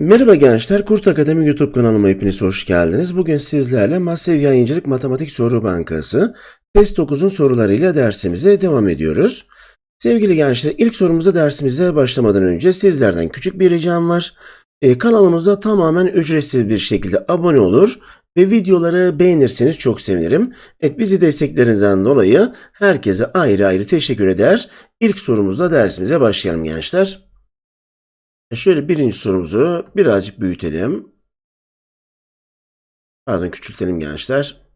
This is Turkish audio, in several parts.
Merhaba gençler, Kurt Akademi YouTube kanalıma hepiniz hoş geldiniz. Bugün sizlerle Massev Yayıncılık Matematik Soru Bankası Test 9'un sorularıyla dersimize devam ediyoruz. Sevgili gençler, ilk sorumuza dersimize başlamadan önce sizlerden küçük bir ricam var. Ee, kanalımıza tamamen ücretsiz bir şekilde abone olur ve videoları beğenirseniz çok sevinirim. Evet, bizi desteklerinizden dolayı herkese ayrı ayrı teşekkür eder. İlk sorumuzla dersimize başlayalım gençler. E, Şöyle birinci sorumuzu birazcık büyütelim. Pardon küçültelim gençler.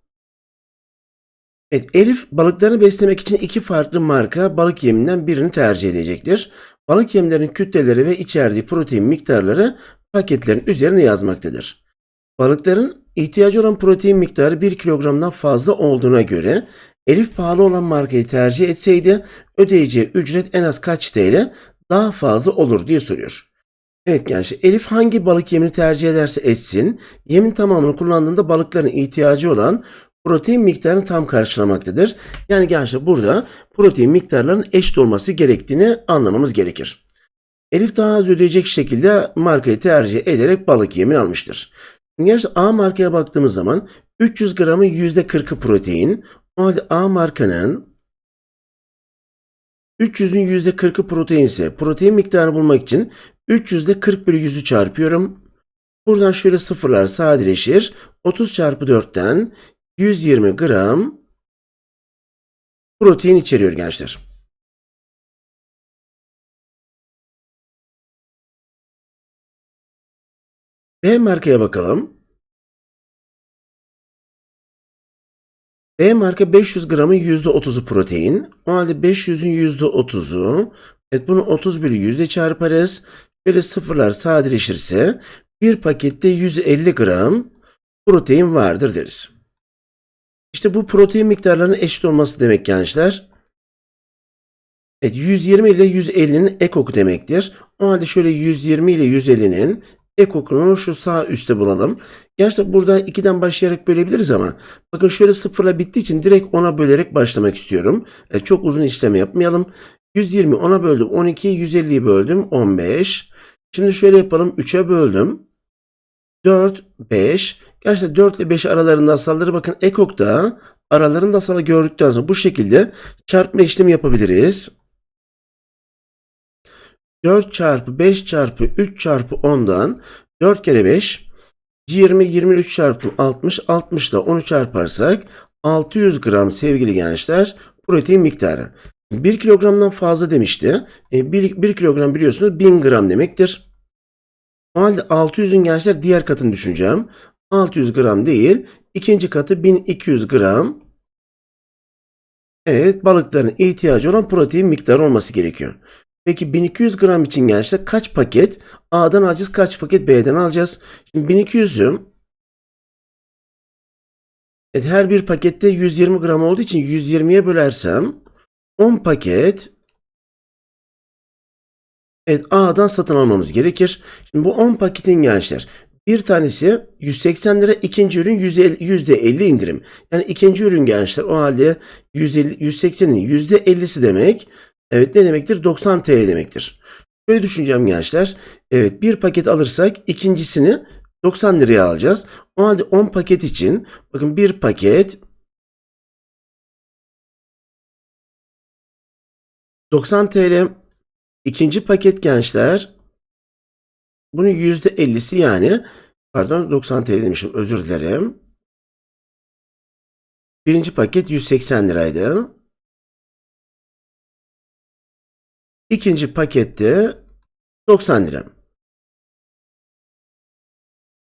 Evet Elif balıklarını beslemek için iki farklı marka balık yeminden birini tercih edecektir. Balık yemlerinin kütleleri ve içerdiği protein miktarları paketlerin üzerine yazmaktadır. Balıkların ihtiyacı olan protein miktarı 1 kilogramdan fazla olduğuna göre Elif pahalı olan markayı tercih etseydi ödeyeceği ücret en az kaç TL daha fazla olur diye soruyor. Evet gençler Elif hangi balık yemini tercih ederse etsin yemin tamamını kullandığında balıkların ihtiyacı olan protein miktarını tam karşılamaktadır. Yani gençler burada protein miktarlarının eşit olması gerektiğini anlamamız gerekir. Elif daha az ödeyecek şekilde markayı tercih ederek balık yemin almıştır. Gençler A markaya baktığımız zaman 300 gramın %40'ı protein. O halde A markanın 300'ün %40'ı protein ise protein miktarını bulmak için 300'de 40 bölü 100'ü çarpıyorum. Buradan şöyle sıfırlar sadeleşir. 30 çarpı 4'ten 120 gram protein içeriyor gençler. B markaya bakalım. B marka 500 gramın %30'u protein. O halde 500'ün %30'u. Evet bunu 30 bölü 100 ile çarparız. Şöyle sıfırlar sadeleşirse bir pakette 150 gram protein vardır deriz. İşte bu protein miktarlarının eşit olması demek gençler. Evet 120 ile 150'nin ekoku demektir. O halde şöyle 120 ile 150'nin ekokunu şu sağ üstte bulalım. Gerçi burada 2'den başlayarak bölebiliriz ama bakın şöyle sıfırla bittiği için direkt 10'a bölerek başlamak istiyorum. E, çok uzun işlem yapmayalım. 120 10'a böldüm 12, 150'yi böldüm 15. Şimdi şöyle yapalım 3'e böldüm. 4, 5. Gerçekten 4 ile 5 aralarında asalları bakın ekokta aralarında asalı gördükten sonra bu şekilde çarpma işlemi yapabiliriz. 4 çarpı 5 çarpı 3 çarpı 10'dan 4 kere 5 20 23 çarpı 60 60 da 10'u çarparsak 600 gram sevgili gençler protein miktarı. 1 kilogramdan fazla demişti. E, 1, 1 kilogram biliyorsunuz 1000 gram demektir. O halde 600'ün gençler diğer katını düşüneceğim. 600 gram değil. ikinci katı 1200 gram. Evet balıkların ihtiyacı olan protein miktarı olması gerekiyor. Peki 1200 gram için gençler kaç paket A'dan alacağız kaç paket B'den alacağız? Şimdi 1200'ü evet, her bir pakette 120 gram olduğu için 120'ye bölersem 10 paket Evet A'dan satın almamız gerekir. Şimdi bu 10 paketin gençler bir tanesi 180 lira, ikinci ürün %50 indirim. Yani ikinci ürün gençler o halde 150, 180'in %50'si demek. Evet ne demektir? 90 TL demektir. Böyle düşüneceğim gençler. Evet bir paket alırsak ikincisini 90 liraya alacağız. O halde 10 paket için bakın bir paket 90 TL. İkinci paket gençler bunun %50'si yani pardon 90 TL demişim özür dilerim. Birinci paket 180 liraydı. İkinci pakette 90 lira.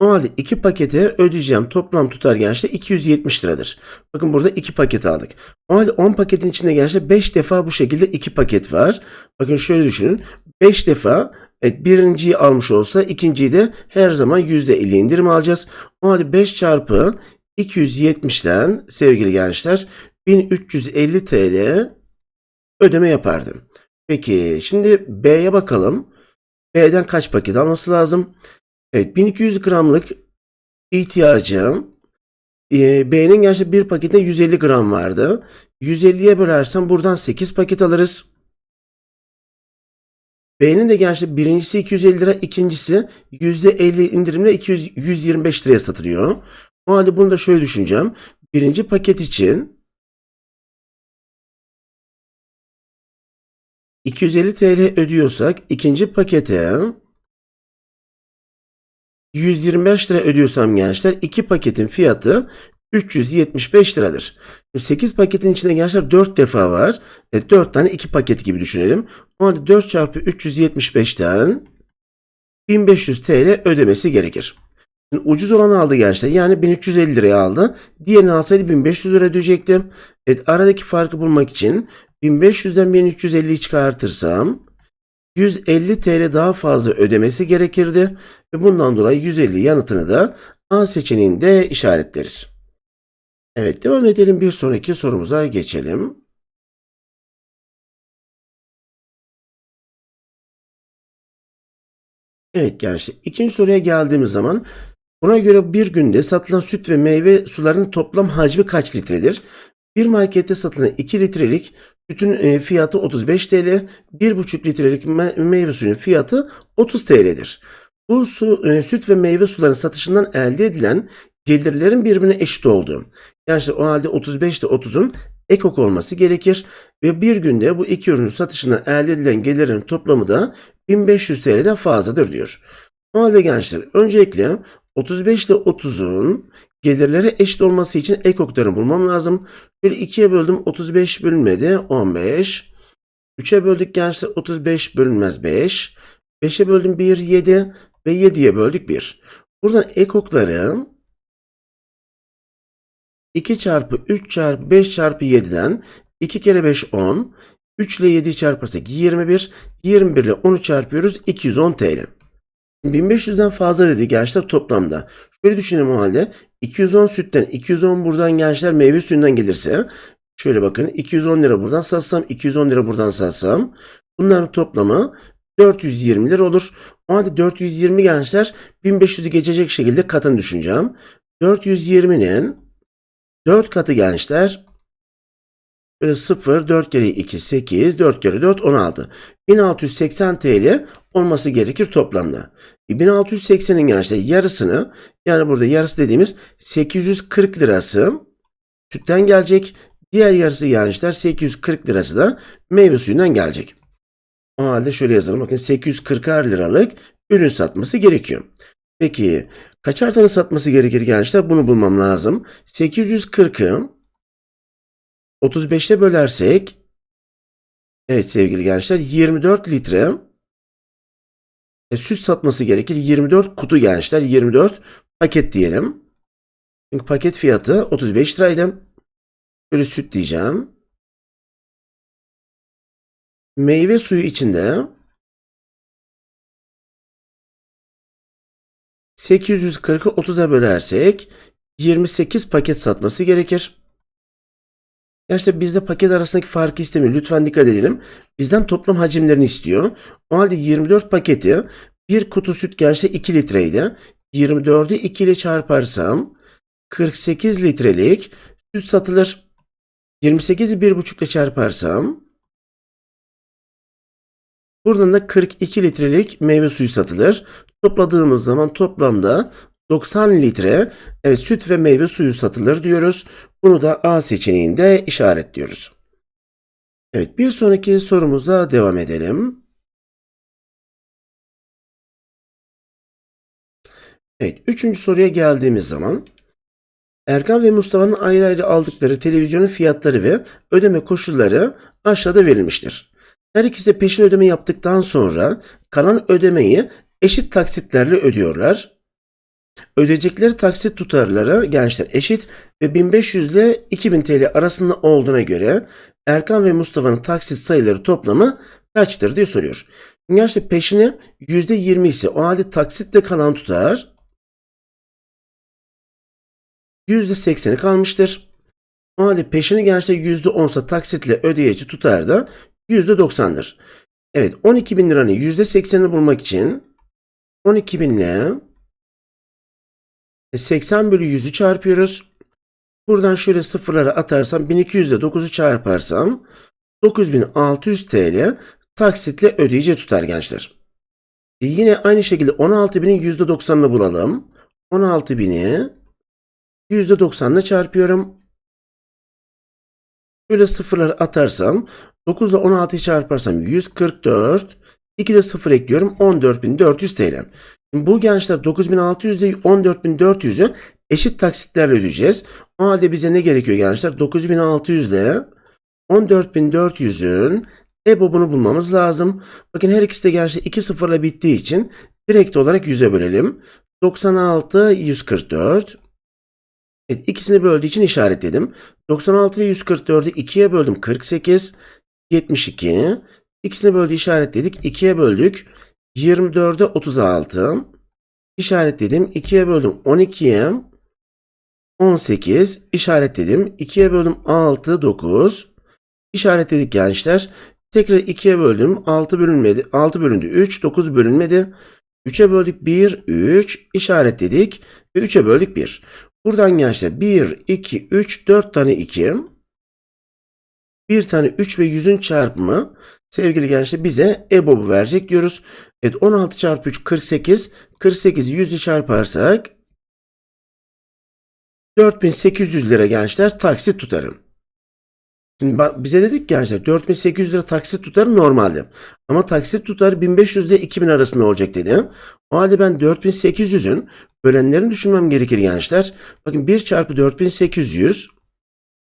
O halde iki pakete ödeyeceğim toplam tutar gençler 270 liradır. Bakın burada iki paket aldık. O halde 10 paketin içinde gençler 5 defa bu şekilde iki paket var. Bakın şöyle düşünün. 5 defa evet, birinciyi almış olsa ikinciyi de her zaman %50 indirim alacağız. O halde 5 çarpı 270'den sevgili gençler 1350 TL ödeme yapardım. Peki şimdi B'ye bakalım. B'den kaç paket alması lazım? Evet 1200 gramlık ihtiyacım. Ee, B'nin gerçi bir pakette 150 gram vardı. 150'ye bölersem buradan 8 paket alırız. B'nin de gençler birincisi 250 lira, ikincisi %50 indirimle 200, 125 liraya satılıyor. O halde bunu da şöyle düşüneceğim. Birinci paket için 250 TL ödüyorsak ikinci pakete 125 lira ödüyorsam gençler iki paketin fiyatı 375 liradır. 8 paketin içinde gençler 4 defa var. E, 4 tane 2 paket gibi düşünelim. O halde 4 çarpı 375'ten 1500 TL ödemesi gerekir. Şimdi ucuz olanı aldı gençler. Yani 1350 liraya aldı. Diğerini alsaydı 1500 lira ödeyecektim. Evet aradaki farkı bulmak için 1500'den 1350'yi çıkartırsam 150 TL daha fazla ödemesi gerekirdi. Ve bundan dolayı 150 yanıtını da A seçeneğinde işaretleriz. Evet devam edelim bir sonraki sorumuza geçelim. Evet gençler ikinci soruya geldiğimiz zaman buna göre bir günde satılan süt ve meyve sularının toplam hacmi kaç litredir? Bir markette satılan 2 litrelik sütün e, fiyatı 35 TL, 1,5 litrelik me- meyve suyunun fiyatı 30 TL'dir. Bu su, e, süt ve meyve sularının satışından elde edilen gelirlerin birbirine eşit olduğu. Yani işte o halde 35 ile 30'un ekok olması gerekir ve bir günde bu iki ürünün satışından elde edilen gelirin toplamı da 1500 TL'den fazladır diyor. O halde gençler öncelikle 35 ile 30'un gelirlere eşit olması için ekoklarını bulmam lazım. Böyle 2'ye böldüm 35 bölünmedi 15. 3'e böldük gençler 35 bölünmez 5. 5'e böldüm 1 7 ve 7'ye böldük 1. Buradan ekokları 2 çarpı 3 çarpı 5 çarpı 7'den 2 kere 5 10. 3 ile 7'yi çarparsak 21. 21 ile 10'u çarpıyoruz 210 TL. 1500'den fazla dedi gençler toplamda. Şöyle düşünelim o halde. 210 sütten 210 buradan gençler meyve suyundan gelirse şöyle bakın 210 lira buradan satsam 210 lira buradan satsam bunların toplamı 420 lira olur. O halde 420 gençler 1500'ü geçecek şekilde katını düşüneceğim. 420'nin 4 katı gençler böyle 0, 4 kere 2, 8, 4 kere 4, 16. 1680 TL olması gerekir toplamda. 1680'in gençler yarısını yani burada yarısı dediğimiz 840 lirası sütten gelecek. Diğer yarısı gençler 840 lirası da meyve suyundan gelecek. O halde şöyle yazalım. Bakın 840 liralık ürün satması gerekiyor. Peki kaçar tane satması gerekir gençler? Bunu bulmam lazım. 840'ı 35'e bölersek evet sevgili gençler 24 litre e, süt satması gerekir. 24 kutu gençler 24 paket diyelim. Çünkü paket fiyatı 35 liraydı. Böyle süt diyeceğim. Meyve suyu içinde 840'ı 30'a bölersek 28 paket satması gerekir. Ya işte bizde paket arasındaki farkı istemiyor. Lütfen dikkat edelim. Bizden toplam hacimlerini istiyor. O halde 24 paketi bir kutu süt gelse 2 litreydi. 24'ü 2 ile çarparsam 48 litrelik süt satılır. 28'i 1,5 ile çarparsam buradan da 42 litrelik meyve suyu satılır. Topladığımız zaman toplamda 90 litre evet, süt ve meyve suyu satılır diyoruz. Bunu da A seçeneğinde işaretliyoruz. Evet bir sonraki sorumuzla devam edelim. Evet üçüncü soruya geldiğimiz zaman Erkan ve Mustafa'nın ayrı ayrı aldıkları televizyonun fiyatları ve ödeme koşulları aşağıda verilmiştir. Her ikisi de peşin ödeme yaptıktan sonra kalan ödemeyi eşit taksitlerle ödüyorlar. Ödeyecekleri taksit tutarları gençler eşit ve 1500 ile 2000 TL arasında olduğuna göre Erkan ve Mustafa'nın taksit sayıları toplamı kaçtır diye soruyor. Gençler peşini %20 ise o halde taksitle kalan tutar %80'i kalmıştır. O halde peşini gençler %10 ise taksitle ödeyici tutar da %90'dır. Evet 12 bin liranın %80'ini bulmak için 12 bin ile 80 bölü 100'ü çarpıyoruz. Buradan şöyle sıfırları atarsam 1200 ile 9'u çarparsam 9600 TL taksitle ödeyeceği tutar gençler. E yine aynı şekilde 16.000'in %90'ını bulalım. 16.000'i %90'la çarpıyorum. Şöyle sıfırları atarsam 9 ile 16'yı çarparsam 144. 2 de 0 ekliyorum 14.400 TL. Bu gençler 9600 ile 14.400'ü eşit taksitlerle ödeyeceğiz. O halde bize ne gerekiyor gençler? 9600 ile 14.400'ün EBOB'unu bulmamız lazım. Bakın her ikisi de gençler 2 sıfırla bittiği için direkt olarak 100'e bölelim. 96, 144. Evet ikisini böldüğü için işaretledim. 96 ile 144'ü 2'ye böldüm 48, 72. İkisini böldü işaretledik. 2'ye böldük. 24'e 36. İşaretledim. 2'ye böldüm 12'ye 18. işaretledim. 2'ye böldüm 6, 9. İşaretledik gençler. Tekrar 2'ye böldüm. 6 bölünmedi. 6 bölündü 3. 9 bölünmedi. 3'e böldük 1, 3. işaretledik. Ve 3'e böldük 1. Buradan gençler 1, 2, 3, 4 tane 2. Bir tane 3 ve 100'ün çarpımı sevgili gençler bize EBOB'u verecek diyoruz. Evet 16 çarpı 3 48. 48'i 100'ü çarparsak 4800 lira gençler taksit tutarım. Şimdi bize dedik gençler 4800 lira taksit tutarı normalde. Ama taksit tutarı 1500 ile 2000 arasında olacak dedi. O halde ben 4800'ün bölenlerini düşünmem gerekir gençler. Bakın 1 çarpı 4800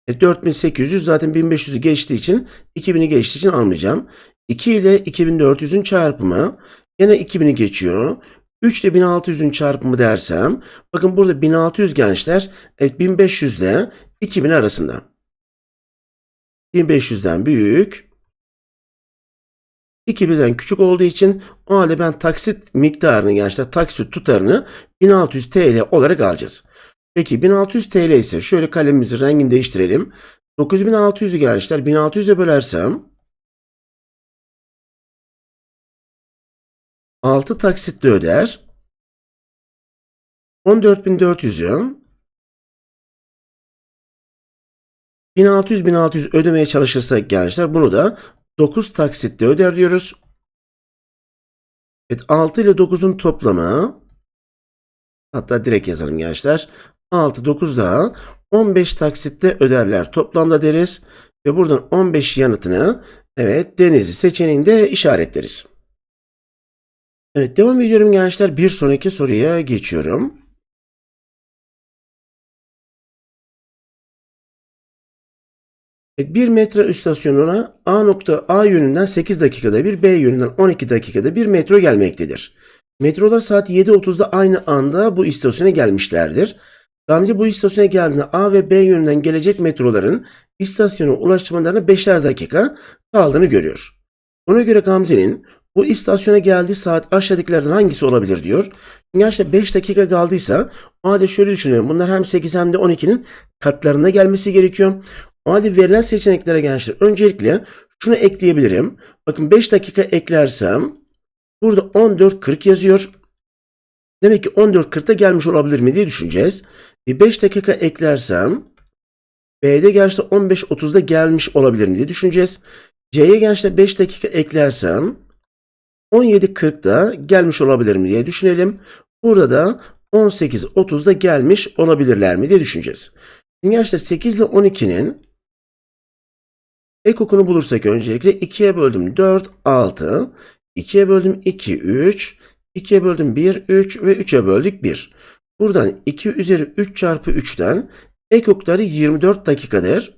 e, 4800 zaten 1500'ü geçtiği için 2000'i geçtiği için almayacağım. 2 ile 2400'ün çarpımı yine 2000'i geçiyor. 3 ile 1600'ün çarpımı dersem bakın burada 1600 gençler evet 1500 ile 2000 arasında. 1500'den büyük 2000'den küçük olduğu için o halde ben taksit miktarını gençler taksit tutarını 1600 TL olarak alacağız. Peki 1600 TL ise şöyle kalemimizin rengini değiştirelim. 9600'ü gençler 1600'e bölersem 6 taksitle öder. 14400'ü 1600 1600 ödemeye çalışırsak gençler bunu da 9 taksitle öder diyoruz. Evet 6 ile 9'un toplamı hatta direkt yazalım gençler. 6 9 daha 15 taksitte öderler toplamda deriz ve buradan 15 yanıtını evet Denizli seçeneğinde işaretleriz. Evet devam ediyorum gençler. Bir sonraki soruya geçiyorum. Bir metro istasyonuna A nokta A yönünden 8 dakikada bir, B yönünden 12 dakikada bir metro gelmektedir. Metrolar saat 7.30'da aynı anda bu istasyona gelmişlerdir. Gamze bu istasyona geldiğinde A ve B yönünden gelecek metroların istasyona ulaşmalarına 5'er dakika kaldığını görüyor. Ona göre Gamze'nin bu istasyona geldiği saat aşağıdakilerden hangisi olabilir diyor. Gerçekten 5 dakika kaldıysa o halde şöyle düşünüyorum. Bunlar hem 8 hem de 12'nin katlarına gelmesi gerekiyor. O halde verilen seçeneklere gençler öncelikle şunu ekleyebilirim. Bakın 5 dakika eklersem burada 14.40 yazıyor. Demek ki 14.40'da gelmiş olabilir mi diye düşüneceğiz. Bir 5 dakika eklersem B'de gençler 15.30'da gelmiş olabilir mi diye düşüneceğiz. C'ye gençler 5 dakika eklersem 17.40'da gelmiş olabilir mi diye düşünelim. Burada da 18.30'da gelmiş olabilirler mi diye düşüneceğiz. Şimdi gençler 8 ile 12'nin ekokunu bulursak öncelikle 2'ye böldüm 4, 6. 2'ye böldüm 2, 3. 2'ye böldüm 1, 3 ve 3'e böldük 1. Buradan 2 üzeri 3 çarpı 3'ten ekokları 24 dakikadır.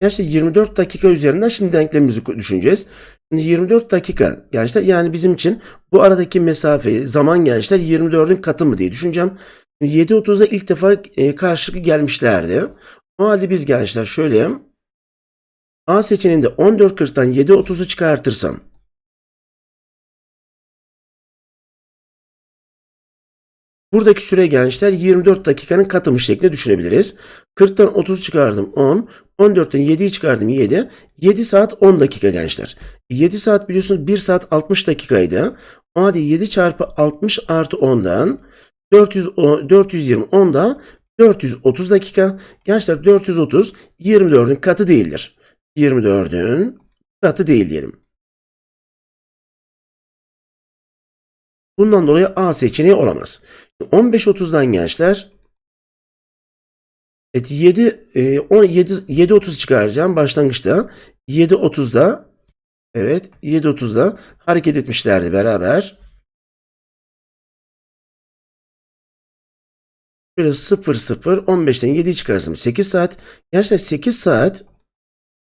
Gerçi 24 dakika üzerinden şimdi denklemimizi düşüneceğiz. Şimdi 24 dakika gençler yani bizim için bu aradaki mesafe zaman gençler 24'ün katı mı diye düşüneceğim. 7.30'da ilk defa e, karşılıklı gelmişlerdi. O halde biz gençler şöyle A seçeneğinde 14.40'tan 7.30'u çıkartırsam Buradaki süre gençler 24 dakikanın katımı şeklinde düşünebiliriz. 40'tan 30'u çıkardım 10. 14'ten 7'yi çıkardım 7. 7 saat 10 dakika gençler. 7 saat biliyorsunuz 1 saat 60 dakikaydı. O halde 7 çarpı 60 artı 10'dan 400, 420 10'da 430 dakika. Gençler 430 24'ün katı değildir. 24'ün katı değil diyelim. Bundan dolayı A seçeneği olamaz. 15.30'dan gençler Evet 7 e, 17 7.30 çıkaracağım başlangıçta. 7.30'da evet 7.30'da hareket etmişlerdi beraber. Şöyle 0 0 15'ten 7'yi çıkarsam 8 saat. Gençler 8 saat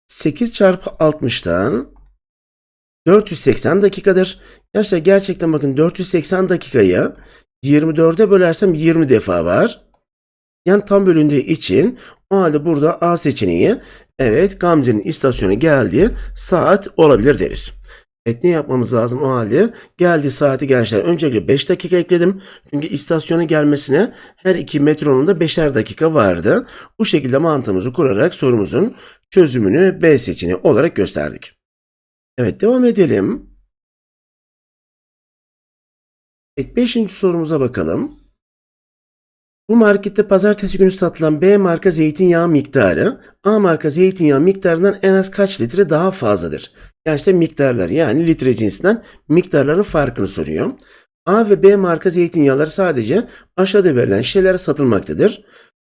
8 çarpı 60'tan 480 dakikadır. Gençler gerçekten bakın 480 dakikayı 24'e bölersem 20 defa var. Yani tam bölündüğü için o halde burada A seçeneği evet Gamze'nin istasyona geldiği saat olabilir deriz. Evet ne yapmamız lazım o halde? Geldi saati gençler. Öncelikle 5 dakika ekledim. Çünkü istasyona gelmesine her iki metronun da 5'er dakika vardı. Bu şekilde mantığımızı kurarak sorumuzun çözümünü B seçeneği olarak gösterdik. Evet devam edelim. Evet 5. sorumuza bakalım. Bu markette pazartesi günü satılan B marka zeytinyağı miktarı A marka zeytinyağı miktarından en az kaç litre daha fazladır? Yani işte miktarlar yani litre cinsinden miktarların farkını soruyor. A ve B marka zeytinyağları sadece aşağıda verilen şişelere satılmaktadır.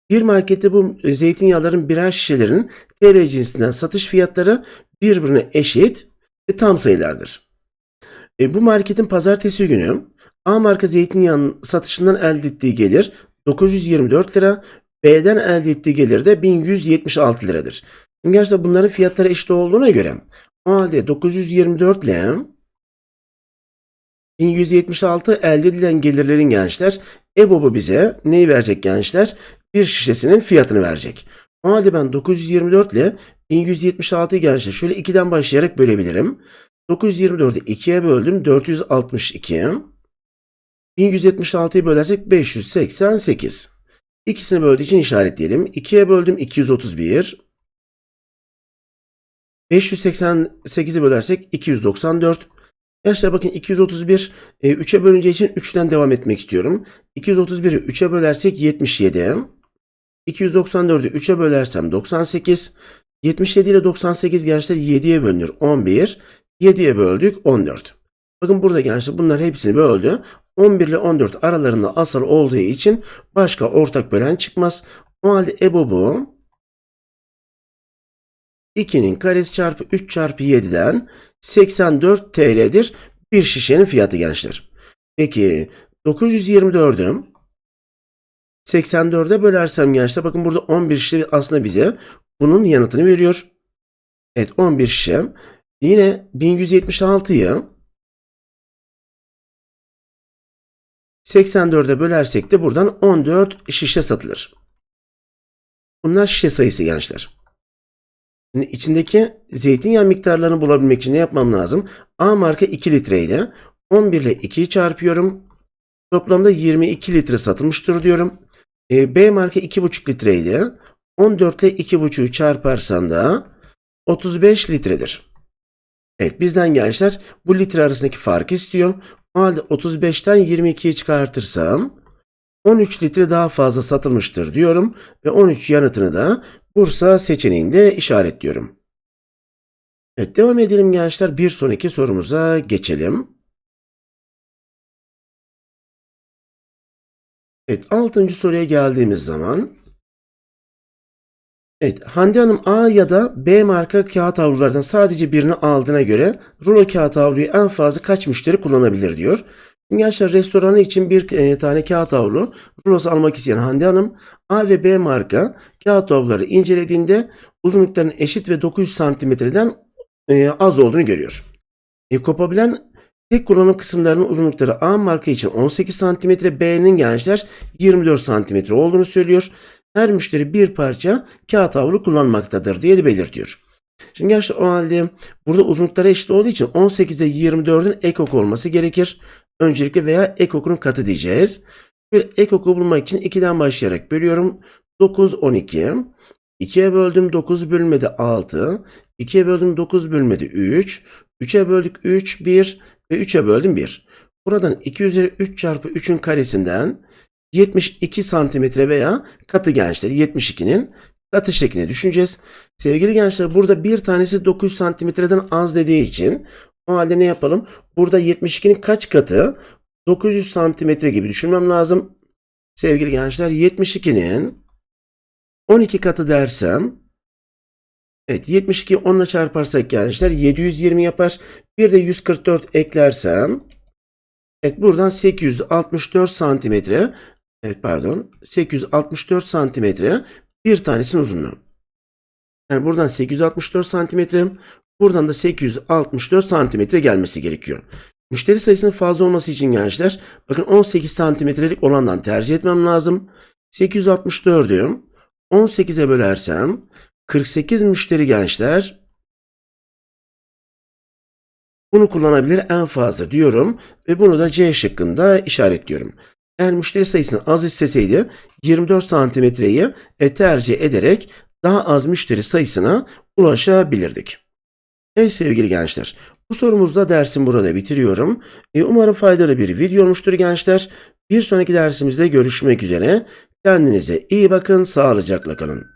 Bir markette bu zeytinyağların birer şişelerin TL cinsinden satış fiyatları birbirine eşit ve tam sayılardır. E, bu marketin pazartesi günü A marka zeytinyağının satışından elde ettiği gelir 924 lira. B'den elde ettiği gelir de 1176 liradır. Şimdi bunların fiyatları eşit olduğuna göre o halde 924 ile 1176 elde edilen gelirlerin gençler EBOB'u bize neyi verecek gençler? Bir şişesinin fiyatını verecek. O halde ben 924 ile 1176'yı gençler şöyle 2'den başlayarak bölebilirim. 924'ü 2'ye böldüm 462. 1176'yı bölersek 588. İkisini böldüğü için işaretleyelim. 2'ye böldüm 231. 588'i bölersek 294. Arkadaşlar bakın 231 e, 3'e bölünce için 3'ten devam etmek istiyorum. 231'i 3'e bölersek 77. 294'ü 3'e bölersem 98. 77 ile 98 gençler 7'ye bölünür 11. 7'ye böldük 14. Bakın burada gençler bunlar hepsini böldü. 11 ile 14 aralarında asal olduğu için başka ortak bölen çıkmaz. O halde EBOB'u 2'nin karesi çarpı 3 çarpı 7'den 84 TL'dir. Bir şişenin fiyatı gençler. Peki 924'ü 84'e bölersem gençler bakın burada 11 şişe aslında bize bunun yanıtını veriyor. Evet 11 şişe. Yine 1176'yı 84'e bölersek de buradan 14 şişe satılır. Bunlar şişe sayısı gençler. Şimdi içindeki zeytinyağı miktarlarını bulabilmek için ne yapmam lazım? A marka 2 litreydi. 11 ile 2'yi çarpıyorum. Toplamda 22 litre satılmıştır diyorum. E, B marka 2,5 litreydi. 14 ile 2,5'ü çarparsan da 35 litredir. Evet bizden gençler bu litre arasındaki farkı istiyor. O halde 35'ten 22'yi çıkartırsam 13 litre daha fazla satılmıştır diyorum ve 13 yanıtını da Bursa seçeneğinde işaretliyorum. Evet devam edelim gençler. Bir sonraki sorumuza geçelim. Evet 6. soruya geldiğimiz zaman Evet, Hande Hanım A ya da B marka kağıt havlulardan sadece birini aldığına göre rulo kağıt havluyu en fazla kaç müşteri kullanabilir diyor. Gençler restoranı için bir e, tane kağıt havlu rulosu almak isteyen Hande Hanım A ve B marka kağıt havluları incelediğinde uzunluklarının eşit ve 900 santimetreden e, az olduğunu görüyor. E, kopabilen tek kullanım kısımlarının uzunlukları A marka için 18 santimetre, B'nin gençler 24 santimetre olduğunu söylüyor her müşteri bir parça kağıt havlu kullanmaktadır diye de belirtiyor. Şimdi gerçi o halde burada uzunlukları eşit olduğu için 18'e 24'ün ekok olması gerekir. Öncelikle veya ekokunun katı diyeceğiz. Böyle ekoku bulmak için 2'den başlayarak bölüyorum. 9, 12. 2'ye böldüm 9 bölmedi 6. 2'ye böldüm 9 bölmedi 3. 3'e böldük 3, 1 ve 3'e böldüm 1. Buradan 2 üzeri 3 çarpı 3'ün karesinden 72 santimetre veya katı gençler 72'nin katı şeklinde düşüneceğiz. Sevgili gençler burada bir tanesi 900 santimetreden az dediği için o halde ne yapalım? Burada 72'nin kaç katı? 900 santimetre gibi düşünmem lazım. Sevgili gençler 72'nin 12 katı dersem Evet 72 10 ile çarparsak gençler 720 yapar. Bir de 144 eklersem Evet buradan 864 santimetre Evet pardon 864 santimetre bir tanesinin uzunluğu. Yani buradan 864 santimetre buradan da 864 santimetre gelmesi gerekiyor. Müşteri sayısının fazla olması için gençler bakın 18 santimetrelik olandan tercih etmem lazım. 864'ü 18'e bölersem 48 müşteri gençler bunu kullanabilir en fazla diyorum ve bunu da C şıkkında işaretliyorum. Eğer müşteri sayısını az isteseydi 24 santimetreyi e, tercih ederek daha az müşteri sayısına ulaşabilirdik. Evet sevgili gençler, bu sorumuzda dersim burada bitiriyorum. E, umarım faydalı bir video olmuştur gençler. Bir sonraki dersimizde görüşmek üzere. Kendinize iyi bakın, sağlıcakla kalın.